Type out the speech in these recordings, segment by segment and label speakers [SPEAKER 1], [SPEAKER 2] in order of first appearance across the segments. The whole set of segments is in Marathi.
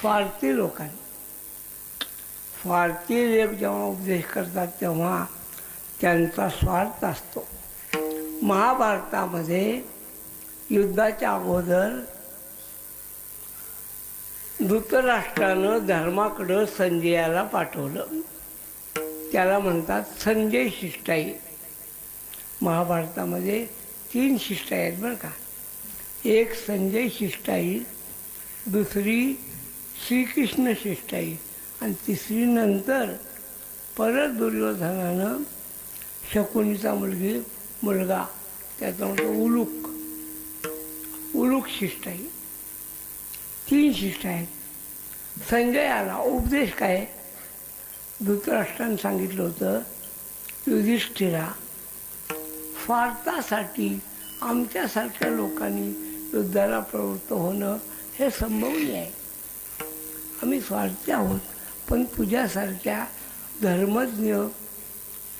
[SPEAKER 1] स्वार्थी लोकांनी. स्वार्थी लेख जेव्हा उपदेश करतात तेव्हा त्यांचा स्वार्थ असतो. महाभारतामध्ये युद्धाच्या अगोदर धृतराष्ट्रानं धर्माकडं संजयाला पाठवलं. त्याला म्हणतात संजय शिष्टाई. महाभारतामध्ये तीन शिष्टाई आहेत बरं का. एक संजय शिष्टाई दुसरी श्रीकृष्ण शिष्टाई आणि तिसरी नंतर परत दुर्योधनानं शकुनीचा मुलगी मुलगा त्याचा म्हणतो उलूक. उलूक शिष्टाई तीन शिष्ट आहेत. संजय आला. उपदेश काय? धृतराष्ट्रानं सांगितलं होतं युधिष्ठिरा स्वार्थासाठी आमच्यासारख्या लोकांनी युद्धाला प्रवृत्त होणं हे संभवनीय आहे. आम्ही स्वार्थी आहोत. पण तुझ्यासारख्या धर्मज्ञ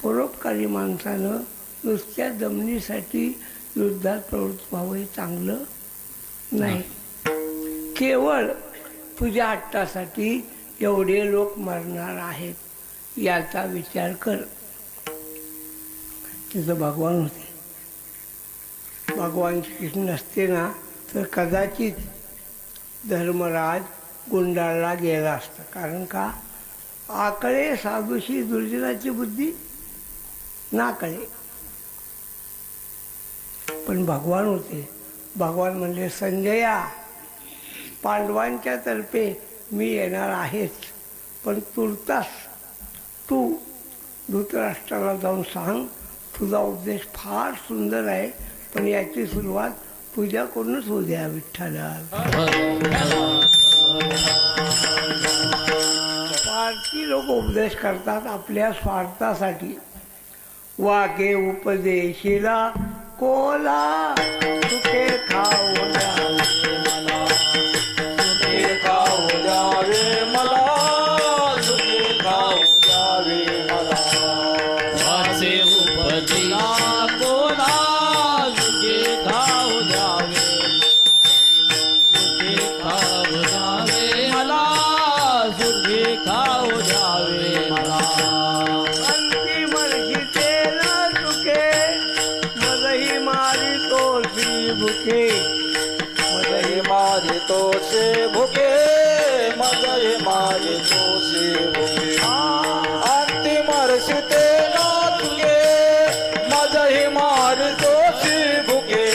[SPEAKER 1] परोपकारी माणसानं नुसत्या जमिनीसाठी युद्धात प्रवृत्त व्हावं हे चांगलं नाही. केवळ तुझ्या हट्टासाठी एवढे लोक मरणार आहेत याचा विचार कर. तिथं भगवान होते. भगवान श्रीकृष्ण नसते ना तर कदाचित धर्मराज गुंडाळला गेला असतं. कारण का? आकळे साधूशी दुर्जनाची बुद्धी नाकळे. पण भगवान होते. भगवान म्हणले संजया पांडवांच्या तर्फे मी येणार आहेच पण तुर्तास तू धृतराष्ट्राला जाऊन सांग. तुझा उपदेश फार सुंदर आहे पण याची सुरुवात तुझ्याकडूनच होऊ द्या विठ्ठला हो, हो. स्वार्थी लोक उपदेश करतात आपल्या स्वार्थासाठी. वागे उपदेशीला कोला
[SPEAKER 2] सुखे खाऊ
[SPEAKER 1] भुके। भुके
[SPEAKER 2] हे मारे तोसे भुके। मजही मारे तोसे भुके। अंतिम रसिते ना तुगे हे मारे तोसे भुके।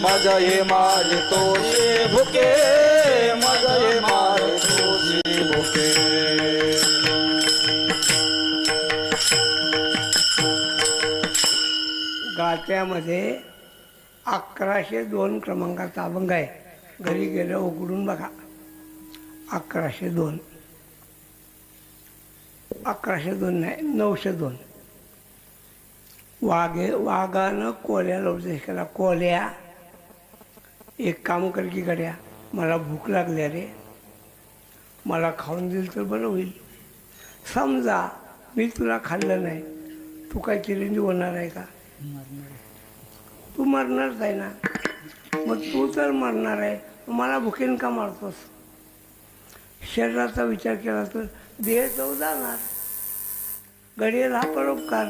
[SPEAKER 2] मज हे मारे तोसे भुके। मजही मारे तोसे भुके।
[SPEAKER 1] गात्यामध्ये अकराशे दोन क्रमांकाचा अभंग आहे. घरी गेलं उघडून बघा. अकराशे दोन. अकराशे दोन नाही नऊशे दोन. वाघे वाघानं कोल्याला उपदेश केला. कोल्या एक काम कर की गड्या मला भूक लागली रे मला खाऊन दिल तर बरं होईल. समजा मी तुला खाल्लं नाही तू काय चिरंजीव होणार आहे का? तू मरणारच आहे ना. मग तू तर मरणार आहे. मला भुकेन का मारतोस? शरीराचा विचार केला तर देह तो जाणार. घडेल हा परोपकार.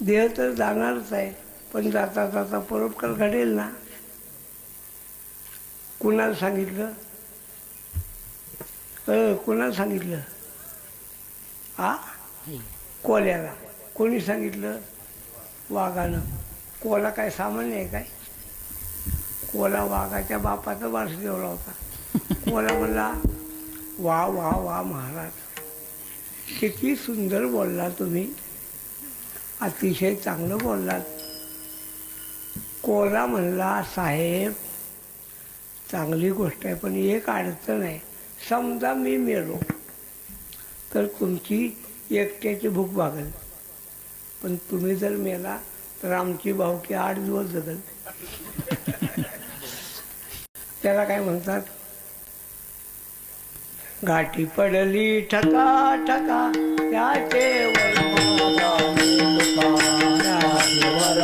[SPEAKER 1] देह तर जाणारच आहे पण जाता जाता परोपकार घडेल ना. कुणाला सांगितलं? अ कुणाला सांगितलं? आ? कोल्याला. कोणी सांगितलं? वाघानं. कोला काय सामान्य आहे काय? कोला वाघाच्या बापाचा वारस देवला होता. कोला म्हणला वा वा वा महाराज किती सुंदर बोलला तुम्ही. अतिशय चांगलं बोललात. कोला म्हणला साहेब चांगली गोष्ट आहे पण एक अडचण आहे. समजा मी मेलो तर तुमची एकट्याची भूक भागेल. पण तुम्ही जर मेला तर आमची भावकी आठ दिवस जगल त्याला काय म्हणतात? गाठी पडली ठका ठका त्याचे
[SPEAKER 2] वर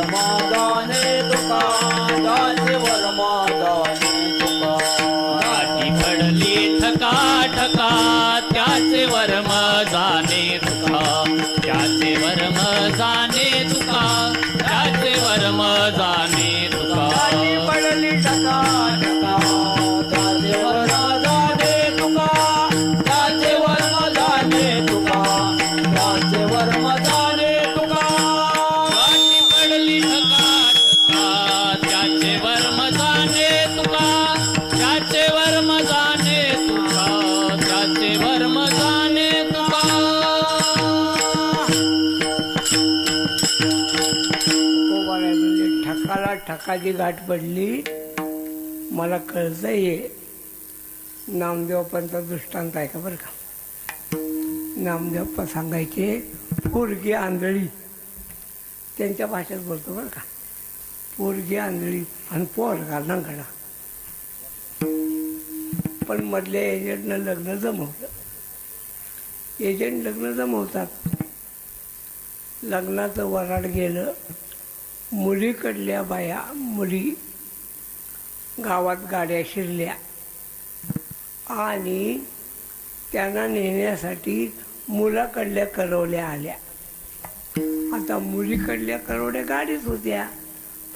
[SPEAKER 1] आहे म्हणजे ठकाला ठकाची गाठ पडली मला कळतं नामदेव पंत दृष्टांत आहे का बरं का? नामदेवप्पा सांगायचे पोरगी आंधळी. त्यांच्या भाषेत बोलतो बरं का? पोरगी आंधळी आणि पोरगा घडा. पण मधल्या एजंटनं लग्न जमवलं. एजंट लग्न जमवतात. लग्नाचं वराड गेलं. मुलीकडल्या बाया मुली गावात गाड्या शिरल्या. आणि त्यांना नेण्यासाठी मुलाकडल्या करवल्या आल्या. आता मुलीकडल्या करवड्या गाडीच होत्या.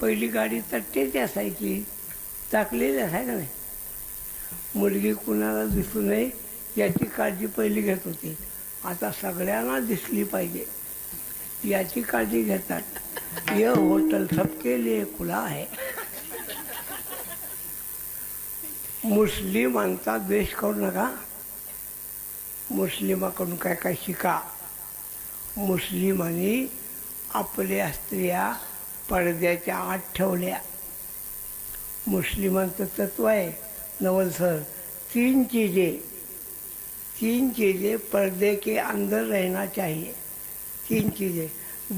[SPEAKER 1] पहिली गाडी तट्टेची असायची. टाकलेली असायला नाही. मुलगी कुणाला दिसू नये याची काळजी पहिली घेत होती. आता सगळ्यांना दिसली पाहिजे. याची काळजी घेतात. यह होटल सबके लिए खुला आहे मुस्लिमांचा द्वेष करू नका मुस्लिमाकडून काय काय शिका? मुस्लिमांनी आपल्या स्त्रिया पडद्याच्या आत ठेवल्या मुस्लिमांचं तत्व आहे नवल सर तीन चीजें। तीन चीजें पर्दे के अंदर रहना चाहिए। तीन चीजें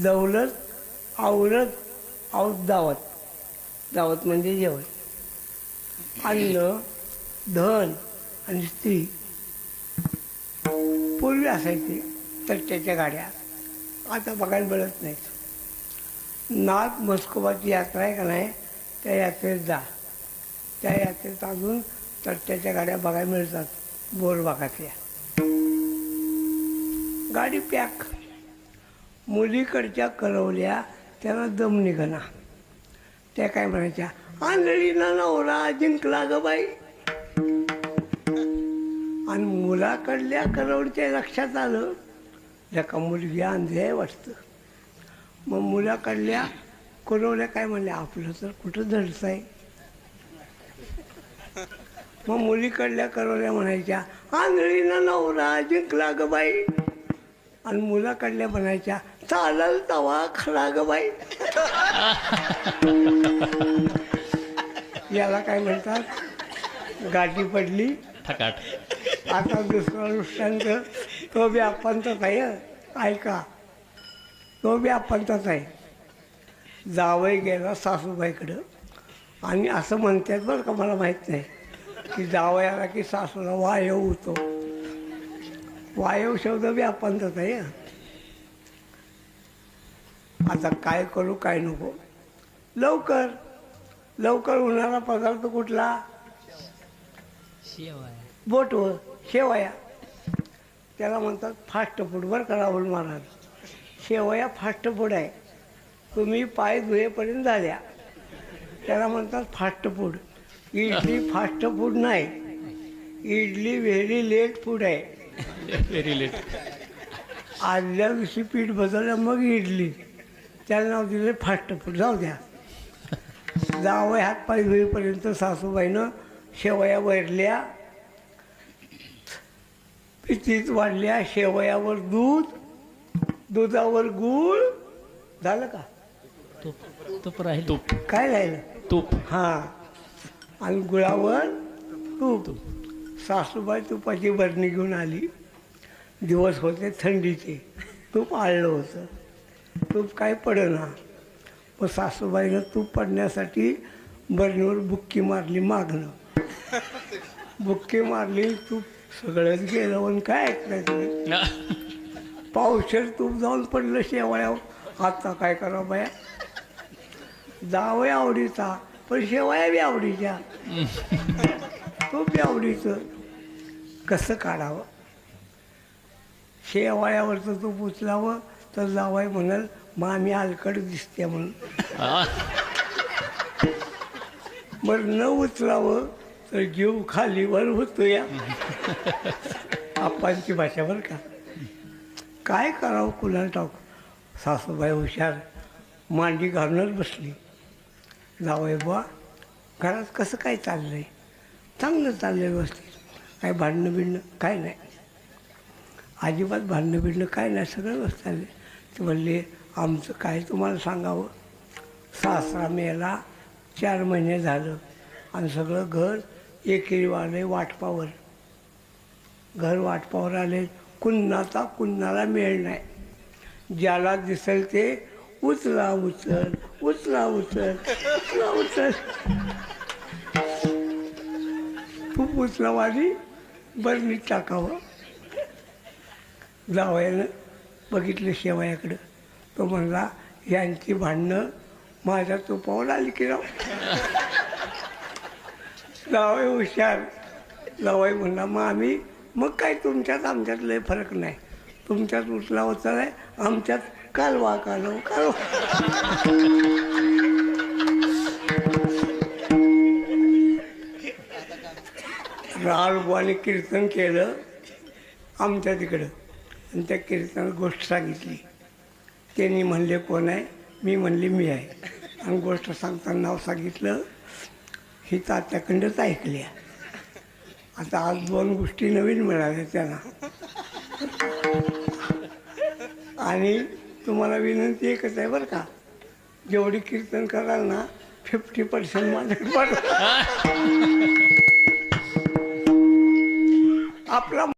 [SPEAKER 1] दौलत आवरत आऊत दावत. दावत म्हणजे जेवण. अन्न धन आणि स्त्री. पूर्वी असायची त्याच्या गाड्या. आता बघायला मिळत नाहीत. नाथ मस्कोबाची यात्रा आहे का नाही त्या यात्रेत जा. त्या यात्रेत अजून तट्ट्याच्या गाड्या बघायला मिळतात बोरबागातल्या गाडी पॅक. मुलीकडच्या करवल्या त्याला दम निघना. त्या काय म्हणायच्या आंधळीना नवरा जिंकला ग बाई. आणि मुलाकडल्या करवडच्या लक्षात आलं एका मुलगी आंधळी आहे वाटतं. मग मुलाकडल्या करवड्या काय म्हणल्या आपलं तर कुठं धडच आहे? मग मुलीकडल्या करवल्या म्हणायच्या आंधळीनं नवरा जिंकला ग बाई. आणि मुलाकडल्या म्हणायच्या चालल तवा खरा ग बाई. याला काय म्हणतात? गाठी पडली.
[SPEAKER 3] ठकाठ
[SPEAKER 1] आता दुसरा दृष्टांत तो बी आपणचाच आहे. ऐका. तो बी आपणचाच आहे. जावई गेला सासूबाईकडं. आणि असं म्हणतात बरं का मला माहीत नाही. की जावयाला की सासूला वायव होतो. वायव शब्द बी आपणचाच आहे. आता काय करू काय नको. लवकर. लवकर होणारा पदार्थ कुठला? बोटवर. शेवया. त्याला म्हणतात फास्ट फूड बरं का राहुल महाराज. शेवया फास्ट फूड आहे. तुम्ही पाय धुयेपर्यंत झाल्या. त्याला म्हणतात fast food. Idli fast food नाही. इडली व्हेरी लेट फूड आहे.
[SPEAKER 3] Very late.
[SPEAKER 1] आदल्या दिवशी पीठ बदललं मग इडली. त्याला नाव दिले फास्ट फूड जाऊ द्या. जावं हात पाय धुईपर्यंत सासूबाईनं शेवया वरल्या पितीत वाढल्या शेवयावर दूध दुधावर गूळ. झालं का?
[SPEAKER 3] तूप. तूप राहील. तूप.
[SPEAKER 1] काय राहिलं?
[SPEAKER 3] तूप.
[SPEAKER 1] हां. आणि गुळावर तूप. सासूबाई तुपाची बरणी घेऊन आली. दिवस होते थंडीचे. तूप आळलं होतं. तूप काय पडेना. मग सासूबाईनं तूप पडण्यासाठी बरणीवर बुक्की मारली मागणं. बुक्की मारली तूप सगळंच गेलं पण काय ऐकलं पावशेर तूप जाऊन पडलं शेवया आता काय करा बाया? जावय आवडीचा पण शेवया बी आवडीच्या. तूप बी आवडीचं. कसं काढावं? शेवाळ्यावरचं तूप उचलावं तर जावाय म्हणाल मामी अलकड दिसते म्हणून. बरं न उचलावं तर जीव खाली वर होतो या आप्पांची भाषा बरं का. काय करावं कुणाला टाक सासूबाई हुशार मांडी घालूनच बसली. जावय बुवा घरात कसं काय चाललंय? चांगलं चाललंय व्यवस्थित. काय भांडणं बिडणं? काय नाही. अजिबात भांडणं बिडणं काय नाही. सगळं व्यवस्थित चाललं ते म्हणले आमचं काय तुम्हाला सांगावं? सासरा मेला चार महिने झालं. आणि सगळं घर एकेरी वाटपावर. घर वाटपावर आले. कुन्नाचा कुन्नाला मेळ नाही. ज्याला दिसेल ते उचला उचल उचला उचल उचला उचल. खूप उचला वाली बरणीत टाकावं. जावयानं बघितलं शेवयाकडं. तो म्हणला यांची भांडणं माझ्या तुपावर आली की राव. जावय हुशार. जावय म्हणला मग आम्ही मग काय तुमच्यात आमच्यात लय फरक नाही. तुमच्यात उचला होता आहे आमच्यात कालवा कालव कालवा राळबाने कीर्तन केलं आमच्या तिकडं. आणि त्या कीर्तनात गोष्ट सांगितली. त्यांनी म्हणले कोण आहे? मी म्हणले मी आहे. आणि गोष्ट सांगताना नाव सांगितलं ही तात्याखंडच ऐकल्या. आता आज दोन गोष्टी नवीन मिळाल्या त्यांना. आणि तुम्हाला विनंती एकच आहे बरं का जेवढी कीर्तन कराल ना फिफ्टी पर्सेंट माझ्याकडे आपला